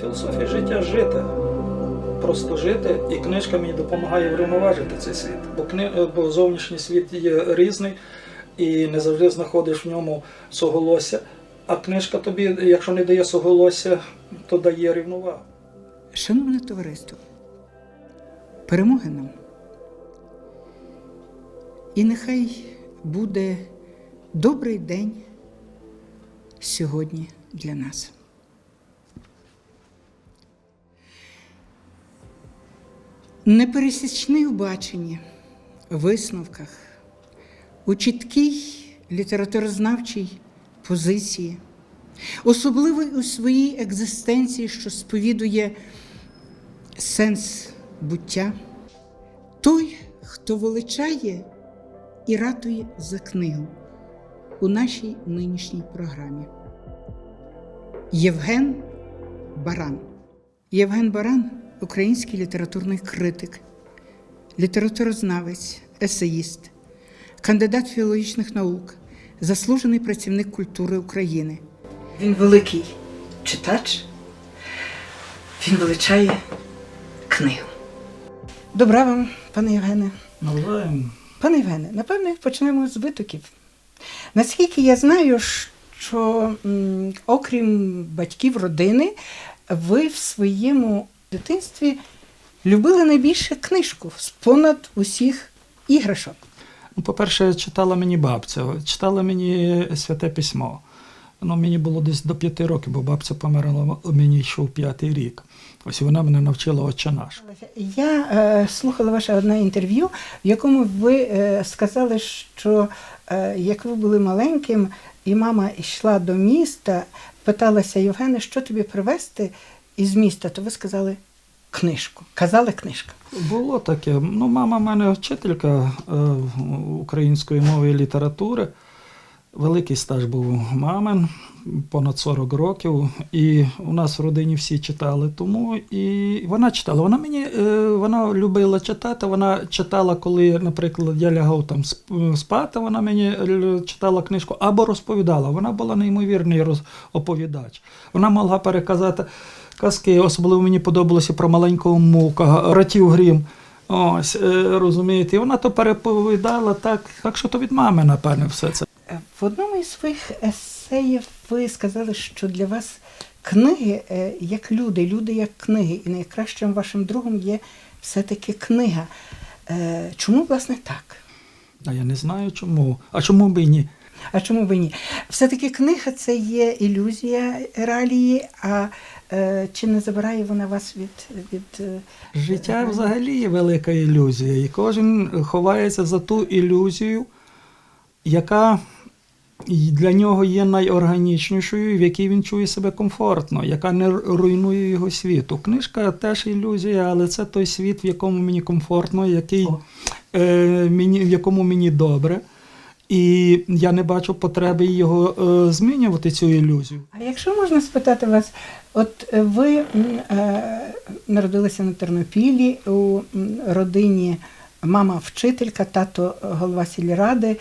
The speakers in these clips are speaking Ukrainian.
Філософія життя жити. Просто жити, і книжка мені допомагає врівноважити цей світ. Бо, кни... бо зовнішній світ є різний і не завжди знаходиш в ньому соголосся. А книжка тобі, якщо не дає соголосся, то дає рівновагу. Шановне товариство, перемоги нам. І нехай буде добрий день сьогодні для нас. Непересічний в баченні, висновках, у чіткій літературознавчій позиції, особливий у своїй екзистенції, що сповідує сенс буття, той, хто величає і ратує за книгу у нашій нинішній програмі. Євген Баран. Євген Баран український літературний критик, літературознавець, есеїст, кандидат філологічних наук, заслужений працівник культури України. Він великий читач, він величає книгу. Добра вам, пане Євгене. Навзаєм. Пане Євгене, напевне, почнемо з витоків. Наскільки я знаю, що окрім батьків родини, ви в своєму дитинстві любили найбільше книжку з понад усіх іграшок. Ну, По-перше, читала мені бабця, читала мені святе письмо. Ну, мені було десь до п'яти років, бо бабця померла, мені йшов п'ятий рік. Ось вона мене навчила «Отче наш. Я е, слухала ваше одне інтерв'ю, в якому ви е, сказали, що е, як ви були маленьким, і мама йшла до міста, питалася Євгене, що тобі привезти із міста, то ви сказали книжку. Казали книжка. Було таке. Ну, мама в мене вчителька е, української мови і літератури. Великий стаж був мамин, понад 40 років. І у нас в родині всі читали тому. І вона читала. Вона мені е, вона любила читати. Вона читала, коли, наприклад, я лягав там сп- спати, вона мені читала книжку або розповідала. Вона була неймовірний оповідач. Вона могла переказати казки. Особливо мені подобалося про маленького мука, ратів грім. Ось, е, розумієте, і вона то переповідала так, так що то від мами, напевне, все це. Е, В одному із своїх есеїв ви сказали, що для вас книги е, як люди, люди як книги, і найкращим вашим другом є все-таки книга. Чому, власне, так? А я не знаю чому. А чому б і ні? А чому б і ні? Все-таки книга це є ілюзія реалії, а е, чи не забирає вона вас від. від е, Життя взагалі є велика ілюзія, і кожен ховається за ту ілюзію, яка для нього є найорганічнішою, в якій він чує себе комфортно, яка не руйнує його світу. Книжка теж ілюзія, але це той світ, в якому мені комфортно, який, е, мені, в якому мені добре. І я не бачу потреби його е, змінювати цю ілюзію. А якщо можна спитати вас, от ви е, народилися на Тернопілі у родині мама вчителька, тато голова сільради.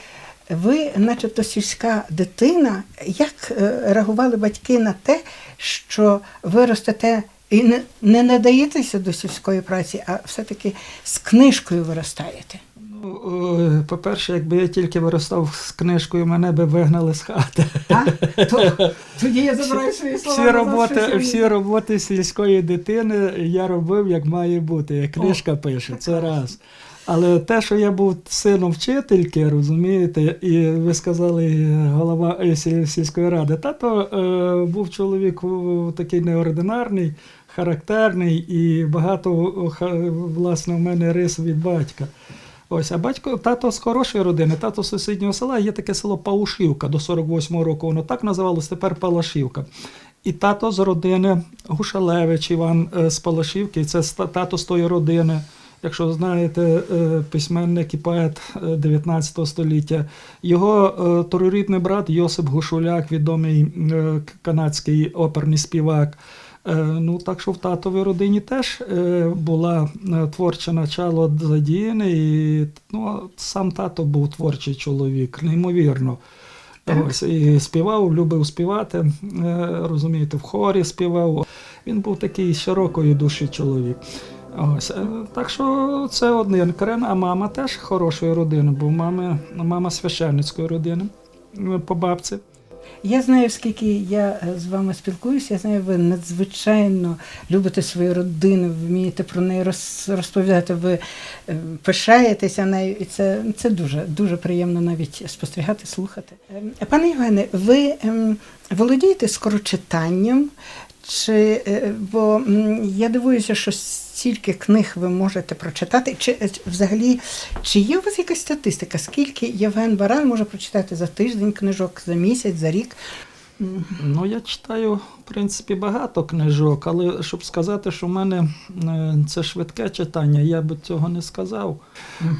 Ви, начебто, сільська дитина. Як е, реагували батьки на те, що ви ростете і не надаєтеся до сільської праці, а все-таки з книжкою виростаєте? Е, по-перше, якби я тільки виростав з книжкою, мене би вигнали з хати. А? То, тоді я забираю свої слова. Всі роботи, всі роботи сільської дитини я робив, як має бути. Як книжка пише, це раз. Але те, що я був сином вчительки, розумієте, і ви сказали голова е, сільської ради, тато е, був чоловік е, такий неординарний, характерний і багато е, власне в мене рис від батька. Ось, а батько, тато з хорошої родини, тато з сусіднього села, є таке село Паушівка до 48-го року, воно так називалось, тепер Палашівка. І тато з родини Гушалевич Іван е, з Палашівки, це тато з тої родини. Якщо знаєте, е, письменник і поет е, 19 століття, його е, троюрідний брат Йосип Гушуляк, відомий е, канадський оперний співак. Е, Ну, так що в татовій родині теж е, була е, творче начало задіяне, і ну, сам тато був творчий чоловік, неймовірно. Так. Ось, і співав, любив співати, розумієте, в хорі співав. Він був такий широкої душі чоловік. Ось, так що це один крен, а мама теж хорошої родини, бо мами, мама священницької родини по бабці. Я знаю, скільки я е, з вами спілкуюся, я знаю, ви надзвичайно любите свою родину, вмієте про неї роз- розповідати, ви е, пишаєтеся нею, і це, це дуже, дуже приємно навіть спостерігати, слухати. Ем, Пане Євгене, ви ем, володієте скорочитанням? Чи, е, бо я дивуюся, що стільки книг ви можете прочитати. Чи е, взагалі, чи є у вас якась статистика? Скільки Євген Баран може прочитати за тиждень книжок, за місяць, за рік? Ну, я читаю, в принципі, багато книжок, але щоб сказати, що в мене е, це швидке читання, я би цього не сказав.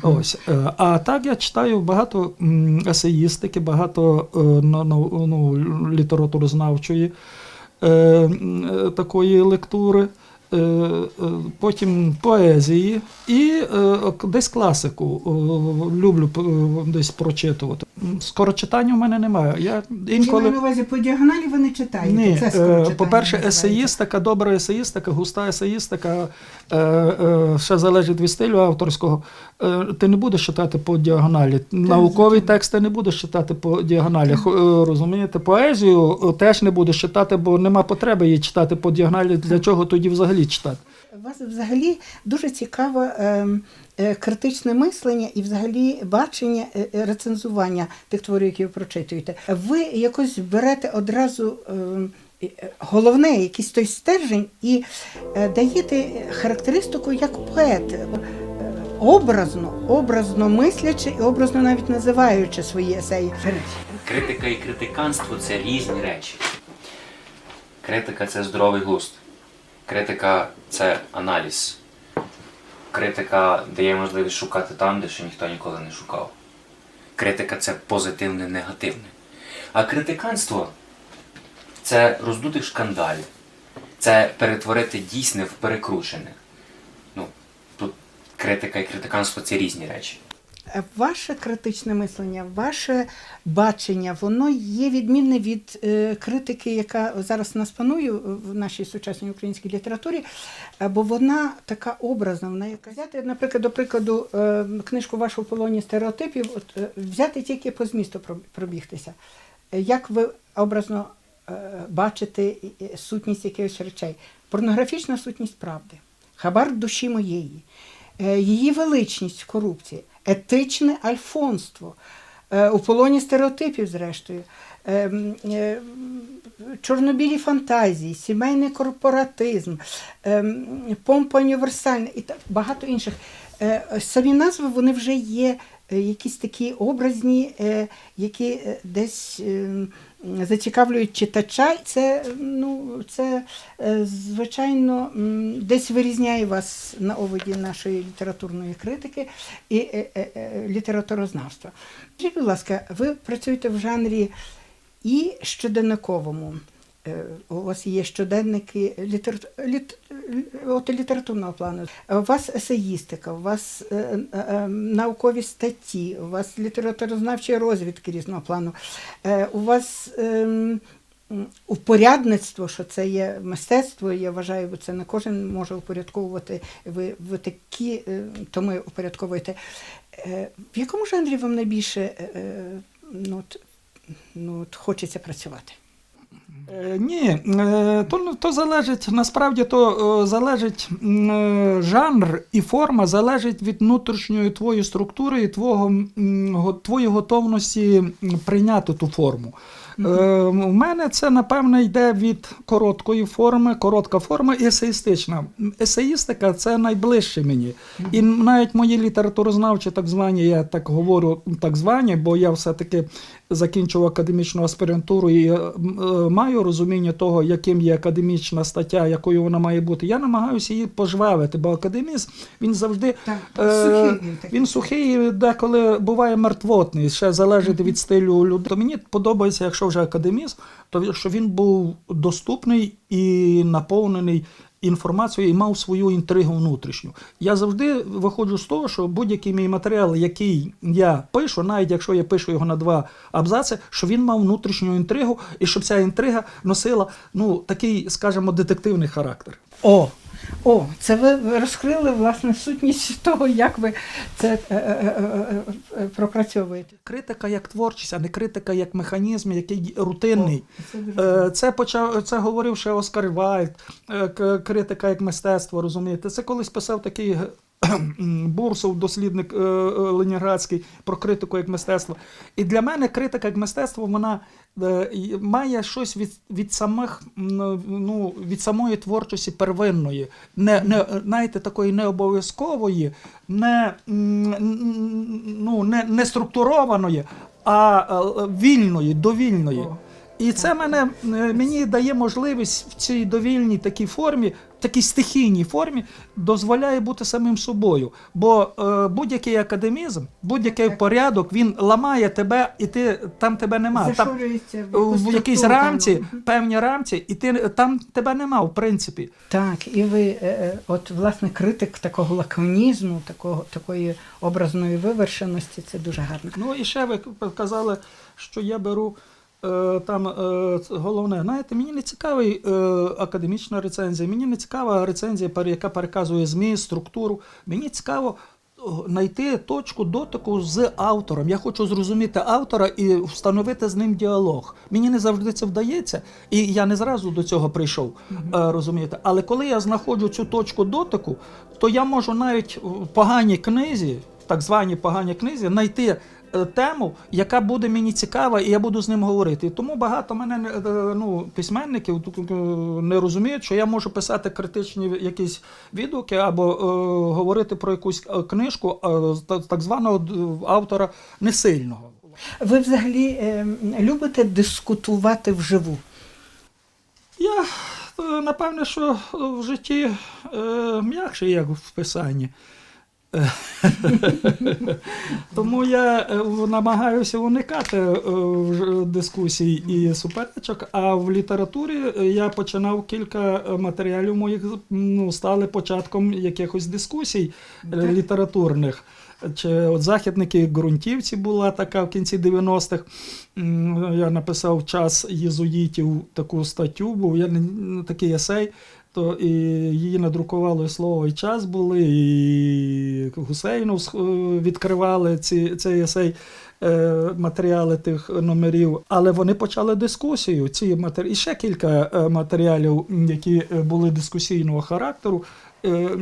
Ось. е, А так я читаю багато есеїстики, багато ну, ну, літературознавчої такої лектури. е, е, Потім поезії і е, десь класику е, люблю е, десь прочитувати. Скорочитання в мене немає. Я інколи на увазі по діагоналі ви не читаєте? ні, це е, по-перше, есеїстика, добра есеїстика, густа есеїстика, е, е, ще залежить від стилю авторського. Е, ти не будеш читати по діагоналі. Наукові тексти не будеш читати по діагоналі. Розумієте, поезію теж не будеш читати, бо нема потреби її читати по діагоналі. Для чого тоді взагалі читати? У вас взагалі дуже цікаве ем, критичне мислення і взагалі бачення рецензування тих творів, які ви прочитуєте. Ви якось берете одразу ем, головне, якийсь той стержень, і е, даєте характеристику як поет. е, Образно, образно мислячи і образно навіть називаючи свої есеї. Критика і критиканство це різні речі. Критика це здоровий глузд. Критика це аналіз. Критика дає можливість шукати там, де ще ніхто ніколи не шукав. Критика це позитивне, негативне. А критиканство це роздутих шкандалів. Це перетворити дійсне в перекручене. Ну, тут критика і критиканство це різні речі. Ваше критичне мислення, ваше бачення, воно є відмінне від е, критики, яка зараз нас панує в нашій сучасній українській літературі, е, бо вона така образна, вона яка взяти, наприклад, до прикладу, е, книжку вашу полоні стереотипів, от, е, взяти тільки по змісту пробігтися. Е, Як ви образно і сутність якихось речей? Порнографічна сутність правди, хабар душі моєї, е, її величність в корупції, етичне альфонство, е, у полоні стереотипів, зрештою, е, чорнобілі фантазії, сімейний корпоратизм, помпа універсальна і багато інших. Самі назви вони вже є якісь такі образні, е, які е, десь е, зацікавлюють читача. Це, ну, це е, звичайно, десь вирізняє вас на оводі нашої літературної критики і е, е, е, літературознавства. Скажіть, будь ласка, ви працюєте в жанрі і щоденниковому. Е, У вас є щоденники літер... літ... от літературного плану. У вас есеїстика, у вас е, е, е, наукові статті, у вас літературознавчі розвідки різного плану. Е, у вас ем, м, упорядництво, що це є мистецтво, я вважаю, бо це не кожен може упорядковувати. Ви, ви такі е, томи упорядковуєте. Е, В якому жанрі вам найбільше е, е, ну, от, ну, от хочеться працювати? Е, Ні, е, то, то залежить, насправді то е, залежить жанр і форма залежить від внутрішньої твоєї структури і твого, твоєї готовності прийняти ту форму. Е, У мене це, напевне, йде від короткої форми, коротка форма і есеїстична. Есеїстика це найближче мені. І навіть мої літературознавчі, так звані, я так говорю, так звані, бо я все-таки закінчив академічну аспірантуру і е, е, маю розуміння того, яким є академічна стаття, якою вона має бути. Я намагаюся її пожвавити, бо академізм він завжди Так, е, сухий він сухий, деколи буває мертвотний, ще залежить від стилю людей. То мені подобається, якщо вже академізм, то що він був доступний і наповнений інформацією і мав свою інтригу внутрішню. Я завжди виходжу з того, що будь-який мій матеріал, який я пишу, навіть якщо я пишу його на два абзаци, що він мав внутрішню інтригу, і щоб ця інтрига носила ну, такий, скажімо, детективний характер. О, о, це ви розкрили власне сутність того, як ви це е, е, е, е, пропрацьовуєте. Критика як творчість, а не критика як механізм, який рутинний. Це Е, Це почав це говорив ще Оскар е, критика як мистецтво, розумієте. Це колись писав такий е, Бурсов, дослідник е, е, Ленінградський, про критику як мистецтво. І для мене критика як мистецтво вона е, має щось від, від самих ну, від самої творчості первинної, не, не знаєте, такої не обов'язкової, не, ну, не, не структурованої, а вільної, довільної. І це мене, мені дає можливість в цій довільній такій формі, такій стихійній формі, дозволяє бути самим собою. Бо е, будь-який академізм, будь-який порядок, він ламає тебе, і ти там тебе нема. Там, в якійсь рамці, певній рамці, і ти там тебе нема, в принципі. Так, і ви, е, е, от власне, критик такого лаконізму, такого, такої образної вивершеності, це дуже гарно. Ну і ще ви казали, що я беру. Е, Там е, головне, знаєте, мені не цікавий е, академічна рецензія, мені не цікава рецензія, яка переказує зміст, структуру. Мені цікаво знайти точку дотику з автором. Я хочу зрозуміти автора і встановити з ним діалог. Мені не завжди це вдається, і я не зразу до цього прийшов. Розумієте, але коли я знаходжу цю точку дотику, то я можу навіть в поганій книзі, так званій поганій книзі, знайти тему, яка буде мені цікава, і я буду з ним говорити. І тому багато мене е, ну, письменників е, не розуміють, що я можу писати критичні якісь відгуки або е, говорити про якусь е, книжку е, так званого автора несильного. Ви взагалі е, любите дискутувати вживу? Я е, напевне, що в житті е, м'якше, як в писанні. Тому я е, намагаюся уникати е, дискусій і суперечок. А в літературі е, я починав кілька матеріалів моїх ну, стали початком якихось дискусій літературних. Чи от західники ґрунтівці була така в кінці 90-х. Я написав час єзуїтів таку статтю, був я такий есей. То і її надрукувало слово і час були, і Гусейнов сх- відкривали ці, цей есей, е, матеріали тих номерів. Але вони почали дискусію. Ці матері... І ще кілька е, матеріалів, які е, були дискусійного характеру. Е, е,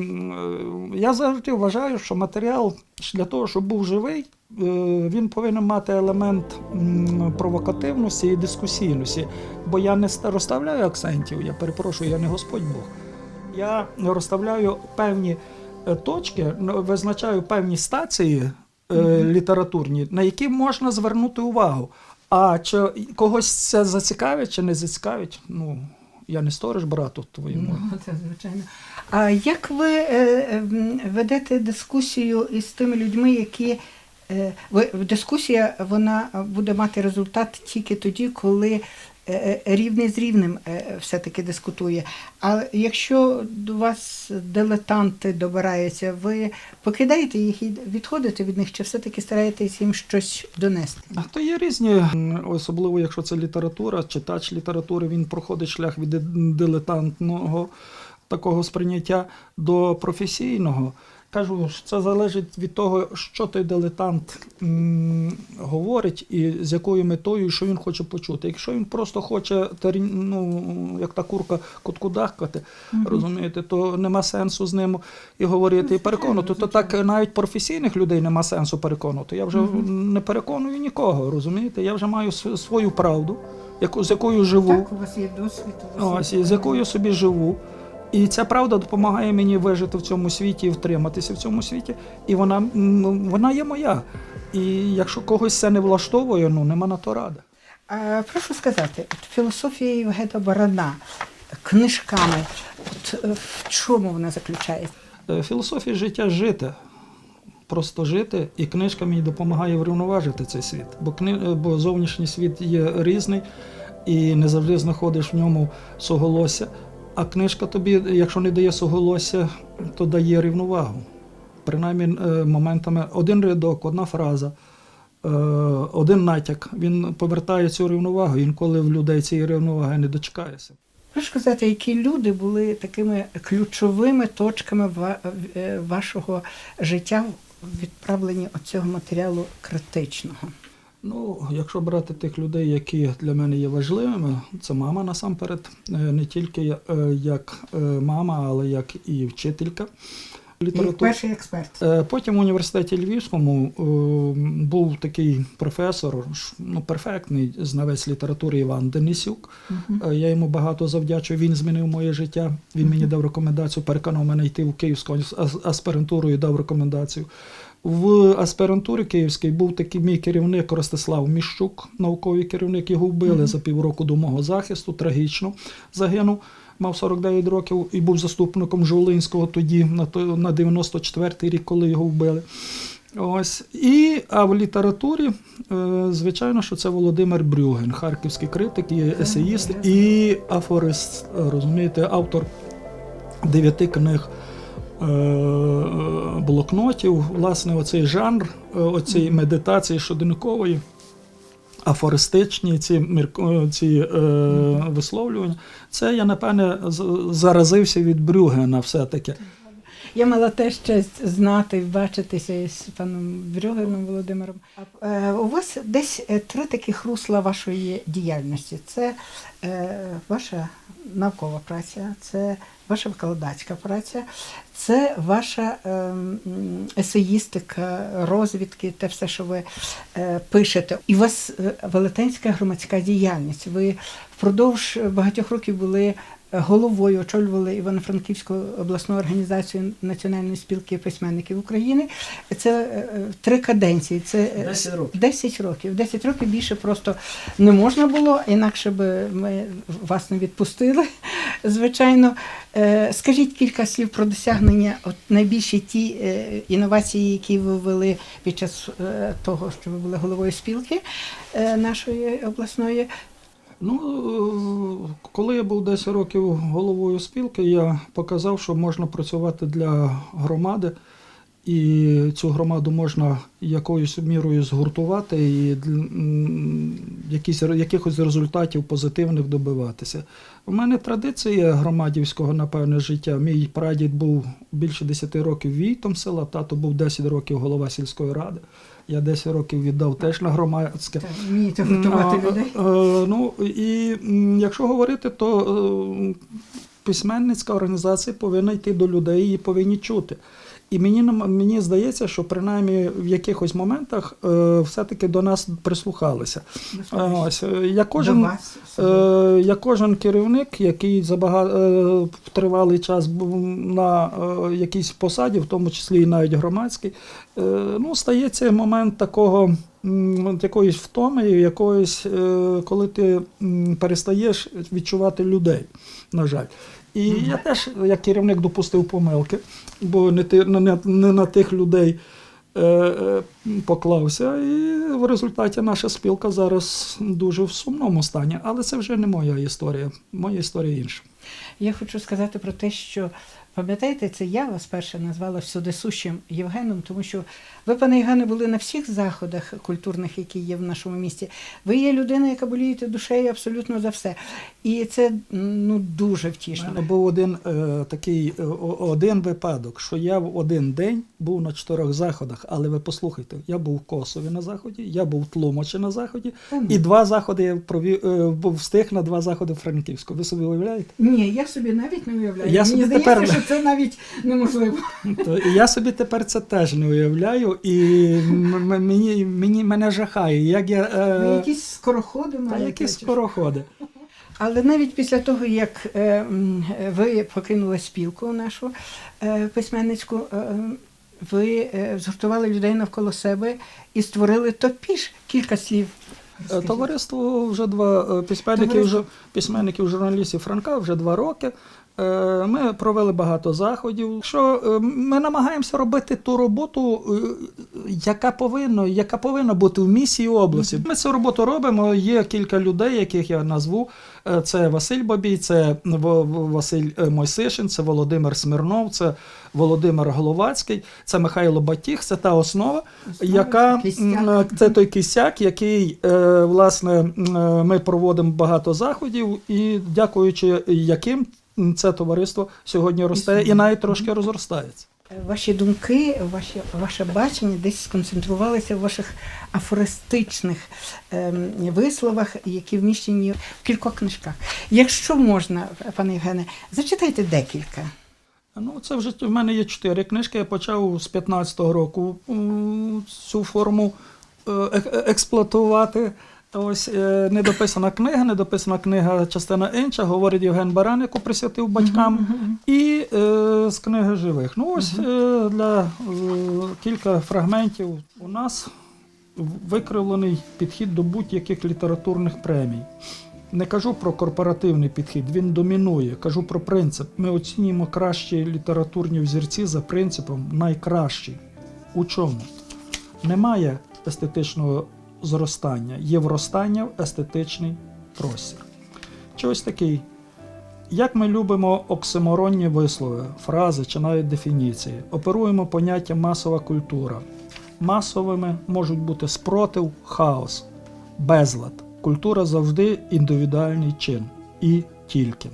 Я завжди вважаю, що матеріал для того, щоб був живий, е, він повинен мати елемент провокативності і дискусійності. Бо я не розставляю акцентів, я перепрошую, я не Господь Бог. Я розставляю певні е, точки, визначаю певні стації е, літературні, на які можна звернути увагу. А чи когось це зацікавить чи не зацікавить, ну я не сторож брату твоєму. Ну, це звичайно. А як ви е, е, ведете дискусію із тими людьми, які е, дискусія вона буде мати результат тільки тоді, коли е, е, рівний з рівним е, все-таки дискутує. А якщо до вас дилетанти добираються, ви покидаєте їх і відходите від них, чи все-таки стараєтесь їм щось донести? То є різні, особливо якщо це література, читач літератури, він проходить шлях від дилетантного такого сприйняття до професійного. Кажу, що це залежить від того, що той дилетант м, говорить і з якою метою, і що він хоче почути. Якщо він просто хоче ну, як та курка коткудахкати, розумієте, то нема сенсу з ним і говорити, і переконувати. То так навіть професійних людей нема сенсу переконувати. Я вже не переконую нікого, розумієте? Я вже маю свою правду, яку, з якою живу. Так, у вас є досвід. у вас є- з якою собі живу. І ця правда допомагає мені вижити в цьому світі і втриматися в цьому світі. І вона, вона є моя. І якщо когось це не влаштовує, ну нема на то ради. Прошу сказати, от філософія Євгена Барана книжками, от, е, в чому вона заключається? Е, Філософія життя жити. Просто жити, і книжка мені допомагає врівноважити цей світ. Бо, кни... е, бо зовнішній світ є різний. і не завжди знаходиш в ньому суголосся. А книжка тобі, якщо не дає суголосся, то дає рівновагу. Принаймні е, моментами один рядок, одна фраза, е, один натяк. Він повертає цю рівновагу. Інколи в людей цієї рівноваги не дочекаєшся. Прошу сказати, які люди були такими ключовими точками е, вашого життя в відправленні оцього матеріалу критичного? Ну, якщо брати тих людей, які для мене є важливими, це мама насамперед, Е, не тільки е, як е, мама, але як і вчителька І літератури. перший експерт. Потім в університеті Львівському був такий професор, ну, перфектний знавець літератури Іван Денисюк. Е, Я йому багато завдячую. Він змінив моє життя. Він мені дав рекомендацію, переконав мене йти в Київську ас- аспірантуру і дав рекомендацію. В аспірантурі Київській був такий мій керівник Ростислав Міщук, науковий керівник. Його вбили за півроку до мого захисту. Трагічно загинув. Мав 49 років і був заступником Жолинського тоді, на, на 94-й рік, коли його вбили. Ось. І, а в літературі, е, звичайно, що це Володимир Брюген, харківський критик, і есеїст і афорист, розумієте, автор дев'яти книг блокнотів. Власне, оцей жанр, оцій медитації щоденникової, афористичні ці, ці е, висловлювання. Це я, напевне, заразився від Брюгена все-таки. Я мала теж честь знати і бачитися із паном Брюгеном Володимиром. Е, У вас десь е, три таких русла вашої діяльності: це е, ваша наукова праця, це ваша викладацька праця, це ваша е, есеїстика, розвідки, те все, що ви пишете. І у вас велетенська громадська діяльність. Ви впродовж багатьох років були головою очолювали Івано-Франківську обласну організацію Національної спілки письменників України. Це е, три каденції. Це е, 10 років. 10 років. 10 років більше просто не можна було, інакше би ми вас не відпустили. Звичайно, Е, скажіть кілька слів про досягнення, от найбільші ті е, інновації, які ви ввели під час е, того, що ви були головою спілки е, нашої обласної. Ну, е, коли я був 10 років головою спілки, я показав, що можна працювати для громади, і цю громаду можна якоюсь мірою згуртувати і якісь, якихось результатів позитивних добиватися. У мене традиція громадівського, напевне, життя. Мій прадід був більше 10 років війтом села, тато був 10 років голова сільської ради. Я 10 років віддав теж на громадське. Вмієте гуртувати Ну, людей. е, е, Ну і якщо говорити, то е, письменницька організація повинна йти до людей і повинні чути. І мені мені здається, що принаймні в якихось моментах е, все-таки до нас прислухалися. Ось е, я кожен. Е, я кожен керівник, який за бага... е, тривалий час був на е, якійсь посаді, в тому числі і навіть громадській, е, ну, стається момент такого якоїсь втоми, якоїсь, е, коли ти перестаєш відчувати людей, на жаль. І я теж, як керівник, допустив помилки, бо не, ти, не, не- на тих людей е, е, поклався. І в результаті наша спілка зараз дуже в сумному стані. Але це вже не моя історія. Моя історія інша. Я хочу сказати про те, що пам'ятаєте, це я вас перше назвала всюдисущим Євгеном, тому що ви, пане Євгене, були на всіх заходах культурних, які є в нашому місті. Ви є людина, яка болієте душею абсолютно за все. І це ну дуже У втішно. мене був один е, такий е, один випадок, що я в один день був на чотирьох заходах. Але ви послухайте, я був в Косові на заході, я був в Тлумачі на заході, ну. і два заходи я провів е, був- встиг на два заходи в Франківську. Ви собі уявляєте? Ні, я собі навіть не уявляю. Я Мені собі здається, тепер- що це навіть неможливо. То і я собі тепер це теж не уявляю, і мені, мені мене жахає. Як я е, якісь скороходи та якісь скороходи. Але навіть після того, як е, ви покинули спілку нашу е, письменницьку, е, ви е, згуртували людей навколо себе і створили топіж. Кілька слів. Скажіть. Товариство вже два письменників, Товариство. письменників журналістів Франка вже два роки. Е, Ми провели багато заходів. Що е, ми намагаємося робити ту роботу, е, яка повинна, яка повинна бути в місії області. Ми цю роботу робимо. Є кілька людей, яких я назву. Це Василь Бабій, це Василь Мойсишин, це Володимир Смирнов, це Володимир Головацький, це Михайло Батіг. Це та основа, яка кістяк. це той кисяк, який власне ми проводимо багато заходів, і дякуючи яким це товариство сьогодні росте і навіть трошки розростається. Ваші думки, ваші, ваше бачення десь сконцентрувалися в ваших афористичних ем, висловах, які вміщені в кількох книжках. Якщо можна, пане Євгене, зачитайте декілька. Ну, це вже в мене є чотири книжки. Я почав з 15-го року цю форму е, експлуатувати. Ось е, недописана книга, недописана книга частина інша, говорить Євген Баран, яку присвятив батькам, і е, з книги живих. Ну ось е, для е, кілька фрагментів у нас викривлений підхід до будь-яких літературних премій. Не кажу про корпоративний підхід, він домінує. Кажу про принцип. Ми оцінюємо кращі літературні взірці за принципом найкращий. У чому? Немає естетичного зростання, є вростання в естетичний простір. Чи ось такий. Як ми любимо оксиморонні вислови, фрази чи навіть дефініції, оперуємо поняттям масова культура. Масовими можуть бути спротив, хаос, безлад. Культура завжди індивідуальний чин і тільки.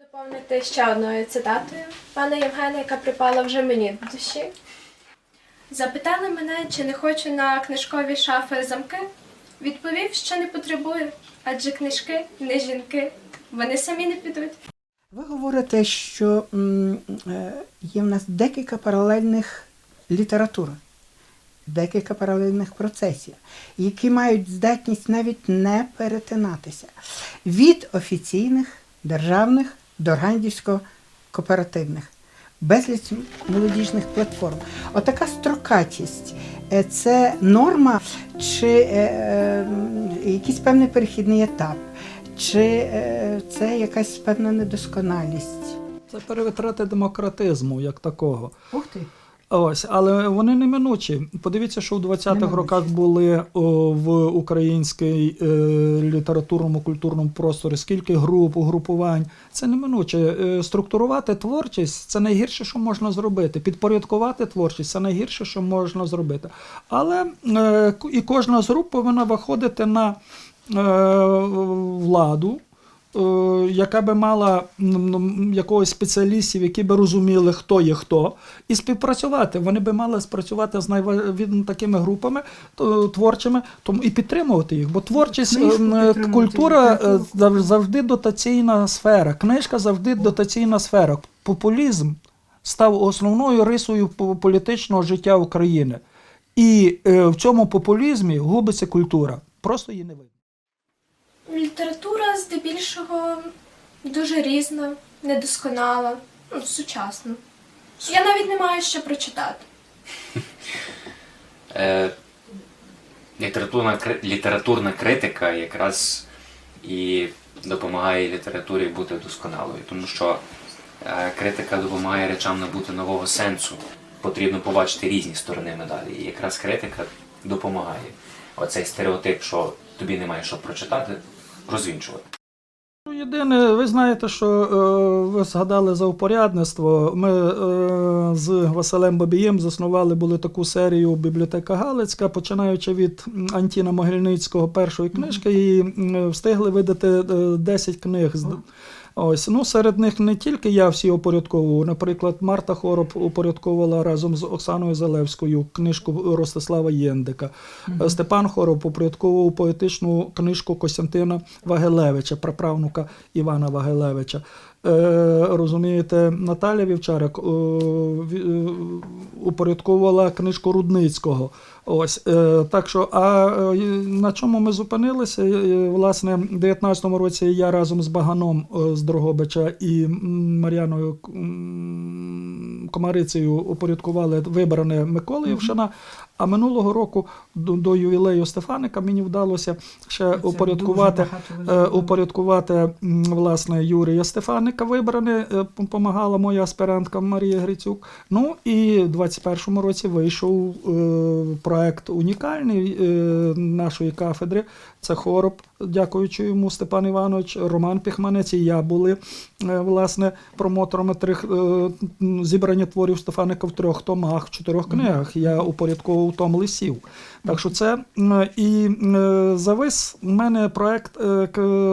Доповнити ще одною цитатою пана Євгена, яка припала вже мені до душі. Запитали мене, чи не хочу на книжкові шафи замки. Відповів, що не потребую, адже книжки не жінки, вони самі не підуть. Ви говорите, що е, є в нас декілька паралельних літератур, декілька паралельних процесів, які мають здатність навіть не перетинатися від офіційних, державних до грандівсько-кооперативних, безліч молодіжних платформ. Отака строкатість е, це норма чи е, е, якийсь певний перехідний етап. Чи е, це якась певна недосконалість? Це перевитрати демократизму як такого. Ух ти. Ось, але вони неминучі. Подивіться, що в 20-х роках були о, в українській е, літературному культурному просторі, скільки груп, угрупувань. Це неминуче. Е, структурувати творчість це найгірше, що можна зробити. Підпорядкувати творчість це найгірше, що можна зробити. Але е, і кожна з груп повинна виходити на е, владу. Е, Яка би мала якогось спеціалістів, які би розуміли, хто є хто, і співпрацювати. Вони би мали спрацювати з найва- такими групами творчими, тому і підтримувати їх. Бо творчість, Книжку ем, е, культура е, завжди дотаційна сфера. Книжка завжди дотаційна сфера. Популізм став основною рисою по- політичного життя України. І в цьому популізмі губиться культура. Просто її не видно. Література здебільшого дуже різна, недосконала, ну, сучасна. Я навіть не маю що прочитати. Е, літературна, кри- літературна критика якраз і допомагає літературі бути досконалою, тому що е, критика допомагає речам набути нового сенсу. Потрібно побачити різні сторони медалі. І якраз критика допомагає. Оцей стереотип, що тобі немає що прочитати, розвінчувати. Єдине, ви знаєте, що е, ви згадали за упорядництво. Ми е, з Василем Бабієм заснували були таку серію Бібліотека Галицька, починаючи від Антіна Могильницького першої книжки, і встигли видати е, 10 книг. з- Ось, ну, серед них не тільки я всі опорядковував. Наприклад, Марта Хороб упорядковувала разом з Оксаною Залевською книжку Ростислава Єндика. Е, Степан Хороб упорядковував поетичну книжку Костянтина Вагелевича, праправнука Івана Вагелевича. Е, розумієте, Наталя Вівчарик е, е, упорядковувала книжку Рудницького. Ось е, так що, а е, на чому ми зупинилися? Е, Власне, в 19-му році я разом з Баганом е, з Дрогобича і Мар'яною Комарицею упорядкували вибране Миколи Євшина. А минулого року до, до ювілею Стефаника мені вдалося ще упорядкувати, е, упорядкувати власне Юрія Стефаника вибране, допомагала моя аспірантка Марія Грицюк. Ну і в 21-му році вийшов е, проект унікальний е, нашої кафедри. Це хороб, дякуючи йому Степан Іванович, Роман Піхманець і я були е, власне промоторами трьох е, зібрання творів Стефаника в трьох томах, в чотирьох книгах. Я упорядковував том лисів. Так що це і завис у мене проект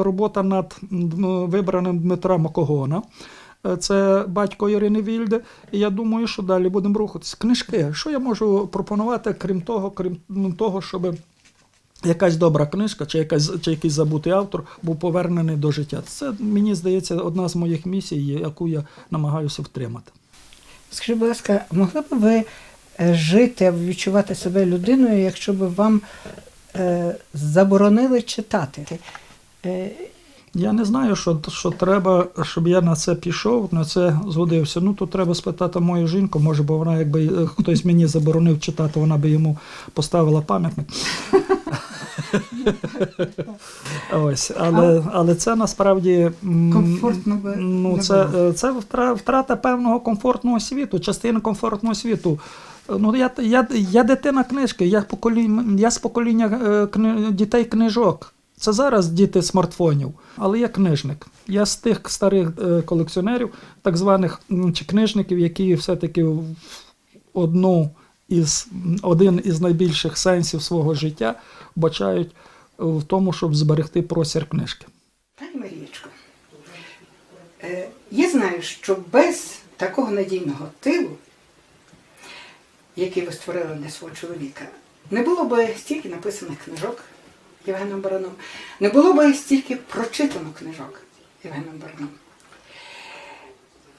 робота над вибраним Дмитра Макогона. Е, Це батько Ірини Вільде. І я думаю, що далі будемо рухатись. Книжки. Що я можу пропонувати, крім того, крім ну, того, щоб якась добра книжка чи, якась, чи якийсь забутий автор був повернений до життя. Це, мені здається, одна з моїх місій, яку я намагаюся втримати. Скажіть, будь ласка, могли б ви е, жити, або відчувати себе людиною, якщо б вам е, заборонили читати? Я не знаю, що, що треба, щоб я на це пішов, на це згодився. Ну, то треба спитати мою жінку, може, бо вона, якби е, хтось мені заборонив читати, вона би йому поставила пам'ятник. Ось, але, але це насправді Комфортно би ну, це, е, це втрата певного комфортного світу, частина комфортного світу. Ну, я, я, я дитина книжки, я, покоління, я з покоління е, кни, дітей книжок. Це зараз діти смартфонів, але я книжник. Я з тих старих е, колекціонерів, так званих чи книжників, які все-таки в одну із, один із найбільших сенсів свого життя бачають в тому, щоб зберегти простір книжки. Пані Марієчко, е, я знаю, що без такого надійного тилу, який ви створили для свого чоловіка, не було б стільки написаних книжок Євгеном Бараном, не було б стільки прочитано книжок Євгеном Бараном.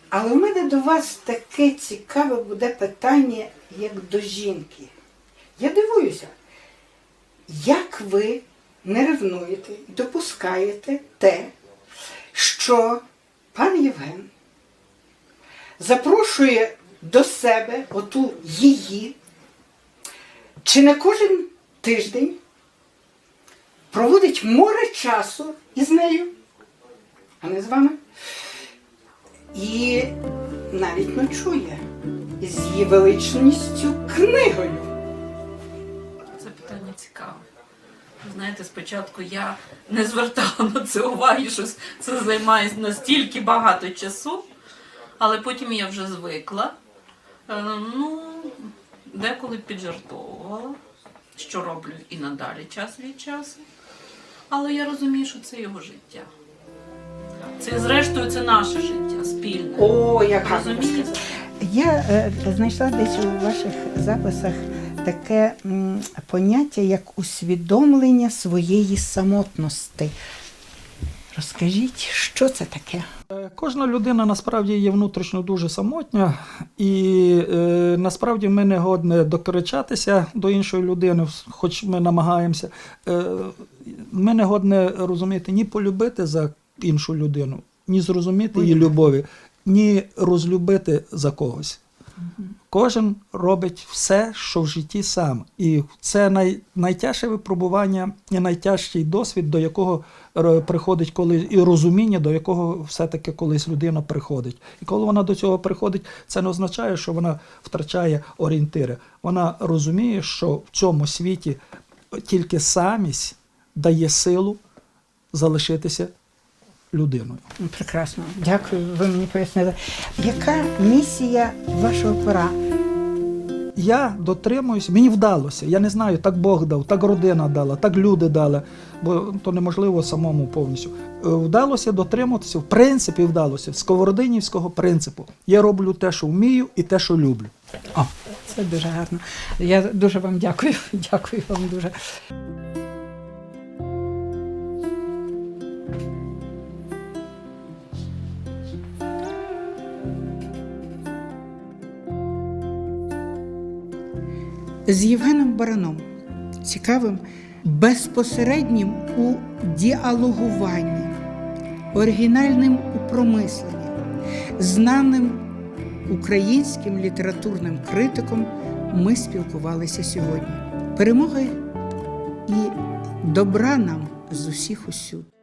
Але в мене до вас таке цікаве буде питання, як до жінки. Я дивуюся, як ви не ревнуєте і допускаєте те, що пан Євген запрошує до себе оту її, чи не кожен тиждень проводить море часу із нею, а не з вами, і навіть ночує з її величністю книгою. Це питання цікаве. Знаєте, спочатку я не звертала на це уваги, що це займає настільки багато часу, але потім я вже звикла. Е, Ну, деколи піджартовувала, що роблю і надалі час від часу. Але я розумію, що це його життя. Це, зрештою, це наше життя спільне. О, як Розумієте? Я е, знайшла десь у ваших записах таке м, поняття, як усвідомлення своєї самотності. Розкажіть, що це таке? Е, Кожна людина насправді є внутрішньо дуже самотня, і е, насправді ми не годні докричатися до іншої людини, хоч ми намагаємося. Е, ми не годні розуміти ні полюбити за іншу людину, ні зрозуміти її любові, ні розлюбити за когось. Кожен робить все, що в житті сам. І це най, найтяжче випробування і найтяжчий досвід, до якого приходить коли і розуміння, до якого все-таки колись людина приходить. І коли вона до цього приходить, це не означає, що вона втрачає орієнтири. Вона розуміє, що в цьому світі тільки самість дає силу залишитися людиною. Ну, Прекрасно, дякую, ви мені пояснили. Яка місія вашого пера? Я дотримуюся, мені вдалося. Я не знаю, так Бог дав, так родина дала, так люди дали, бо то неможливо самому повністю. Е, Вдалося дотримуватися, в принципі, вдалося сковородинівського принципу. Я роблю те, що вмію, і те, що люблю. О, це дуже гарно. Я дуже вам дякую. Дякую вам дуже. З Євгеном Бараном, цікавим, безпосереднім у діалогуванні, оригінальним у промисленні, знаним українським літературним критиком ми спілкувалися сьогодні. Перемоги і добра нам з усіх усюд.